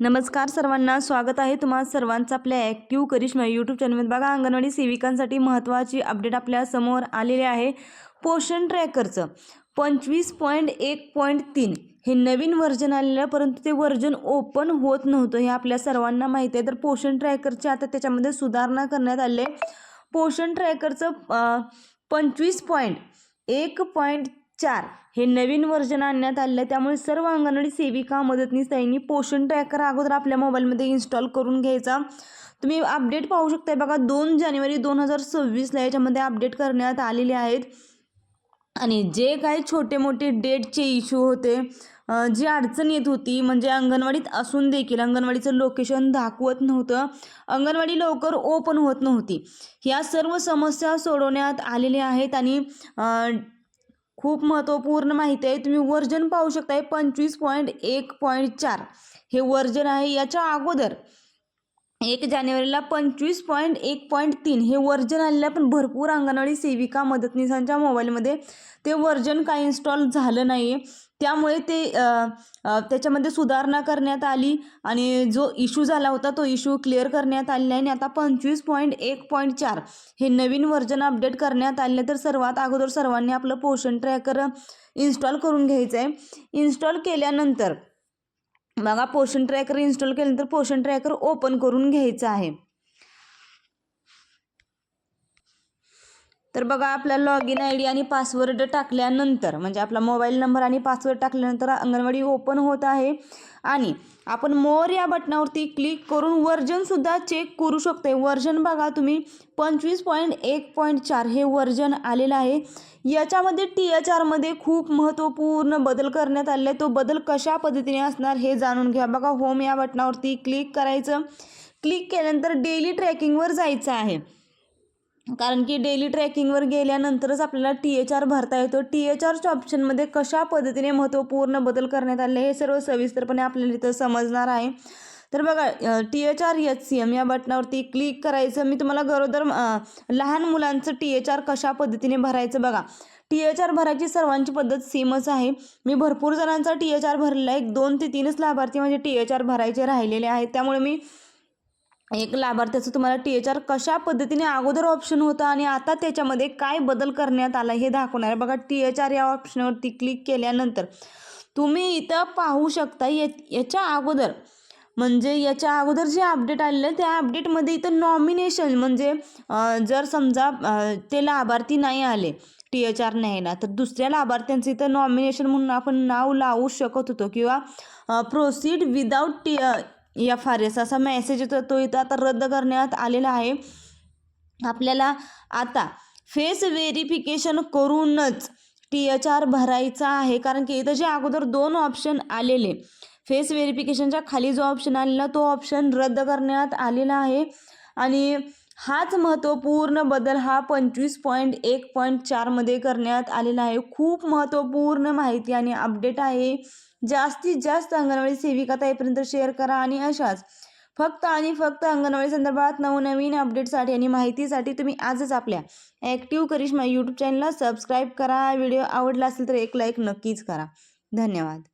नमस्कार सर्वांना स्वागत आहे तुम्हा सर्वांचं आपल्या ॲक्टिव्ह करिश्मा यूट्यूब चॅनलमध्ये बघा अंगणवाडी सेविकांसाठी महत्त्वाची अपडेट आपल्यासमोर आलेली आहे. पोषण ट्रॅकरचं पंचवीस पॉईंट एक पॉईंट तीन. हे नवीन व्हर्जन आलेलं परंतु ते व्हर्जन ओपन होत नव्हतं. हे आपल्या सर्वांना माहिती आहे. तर पोषण ट्रॅकरची आता त्याच्यामध्ये सुधारणा करण्यात आले आहे. पोषण ट्रॅकरचं पंचवीस पॉईंट एक पॉईंट चार. हे नवीन व्हर्जन आणण्यात आलेलं आहे. त्यामुळे सर्व अंगणवाडी सेविका मदतनीस त्यांनी पोषण ट्रॅकर अगोदर आपल्या मोबाईलमध्ये इन्स्टॉल करून घ्यायचा. तुम्ही अपडेट पाहू शकताय बघा दोन जानेवारी दोन हजार सव्वीसला याच्यामध्ये अपडेट करण्यात आलेले आहेत. आणि जे काही छोटे मोठे डेटचे इश्यू होते जी अडचण येत होती म्हणजे अंगणवाडीत असून देखील अंगणवाडीचं लोकेशन दाखवत नव्हतं. अंगणवाडी लवकर ओपन होत नव्हती. ह्या सर्व समस्या सोडवण्यात आलेल्या आहेत आणि खूप महत्त्वपूर्ण माहिती आहे. तुम्ही वर्जन पाहू शकताय. पंचवीस पॉईंट एक पॉईंट चार. हे वर्जन आहे याच्या अगोदर. एक जानेवारीला पंचवीस पॉईंट एक पॉईंट तीन. हे वर्जन आलेलं पण भरपूर अंगणवाडी सेविका मदतनीसांच्या मोबाईलमध्ये ते वर्जन काय इन्स्टॉल झालं नाही आहे त्यामुळे ते त्याच्यामध्ये सुधारणा करण्यात आली आणि जो इश्यू झाला होता तो इश्यू क्लिअर करण्यात आलेला आहे आणि आता पंचवीस पॉईंट एक पॉईंट चार हे नवीन व्हर्जन अपडेट करण्यात आले तर सर्वात अगोदर सर्वांनी आपलं पोषण ट्रॅकर इन्स्टॉल करून घ्यायचं आहे इन्स्टॉल केल्यानंतर बघा पोषण ट्रॅकर इन्स्टॉल केल्यानंतर पोषण ट्रॅकर ओपन करून घ्यायचं आहे. तर बघा आपला लॉग इन आय डी आणि पासवर्ड टाकल्यानंतर म्हणजे आपला मोबाईल नंबर आणि पासवर्ड टाकल्यानंतर अंगणवाडी ओपन होत आहे. आणि आपण मोर या बटनावरती क्लिक करून वर्जनसुद्धा चेक करू शकते वर्जन बघा तुम्ही पंचवीस पॉईंट एक पॉईंट चार हे वर्जन आलेलं आहे. याच्यामध्ये टी एच आरमध्ये खूप महत्त्वपूर्ण बदल करण्यात आलेला आहे. तो बदल कशा पद्धतीने असणार हे जाणून घ्या. बघा होम या बटनावरती क्लिक करायचं. क्लिक केल्यानंतर डेली ट्रॅकिंगवर जायचं आहे. कारण की डेली ट्रॅकिंगवर गेल्यानंतरच आपल्याला टी एच आर भरता येतो. टी एच आरच्या ऑप्शनमध्ये कशा पद्धतीने महत्त्वपूर्ण बदल करण्यात आले हे सर्व सविस्तरपणे आपल्याला इथं समजणार आहे. तर बघा T H R H C M या बटनावरती क्लिक करायचं. मी तुम्हाला गरोदर लहान मुलांचं टी एच आर कशा पद्धतीने भरायचं बघा. टी एच आर भरायची सर्वांची पद्धत सेमच आहे. मी भरपूर जणांचा टी एच आर भरलेला आहे. एक दोन ते तीनच लाभार्थी म्हणजे टी एच आर भरायचे राहिलेले आहेत. त्यामुळे मी एक लाभार्थ्याचं तुम्हाला टी एच आर कशा पद्धतीने अगोदर ऑप्शन होतं आणि आता त्याच्यामध्ये काय बदल करण्यात आला हे दाखवणार आहे. बघा टी एच आर या ऑप्शनवरती क्लिक केल्यानंतर तुम्ही इथं पाहू शकता या याच्या अगोदर. म्हणजे याच्या अगोदर जे अपडेट आलेलं आहे त्या अपडेटमध्ये इथं नॉमिनेशन म्हणजे जर समजा ते लाभार्थी नाही आले टी एच आर न्यायला तर दुसऱ्या लाभार्थ्यांचं इथं नॉमिनेशन म्हणून आपण नाव लावू शकत होतो किंवा proceed without T F R S असा मेसेज येतो तो इथं आता रद्द करण्यात आलेला आहे. आपल्याला आता फेस व्हेरिफिकेशन करूनच टी एच आर भरायचा आहे. कारण की इथं जे अगोदर दोन ऑप्शन आलेले फेस व्हेरिफिकेशनच्या खाली जो ऑप्शन आलेला तो ऑप्शन रद्द करण्यात आलेला आहे. आणि हाच महत्त्वपूर्ण बदल हा पंचवीस पॉईंट एक पॉईंट चारमध्ये करण्यात आलेला आहे. खूप महत्त्वपूर्ण माहिती आणि अपडेट आहे. जास्तीत जास्त अंगणवाडी सेविका ताईपर्यंत शेअर करा आणि अशाच. फक्त आणि फक्त अंगणवाडी संदर्भात नवनवीन अपडेटसाठी आणि माहितीसाठी तुम्ही आजच आपल्या ॲक्टिव्ह करिश्मा यूट्यूब चॅनलला सबस्क्राईब करा. व्हिडिओ आवडला असेल तर एक लाईक नक्कीच करा. धन्यवाद.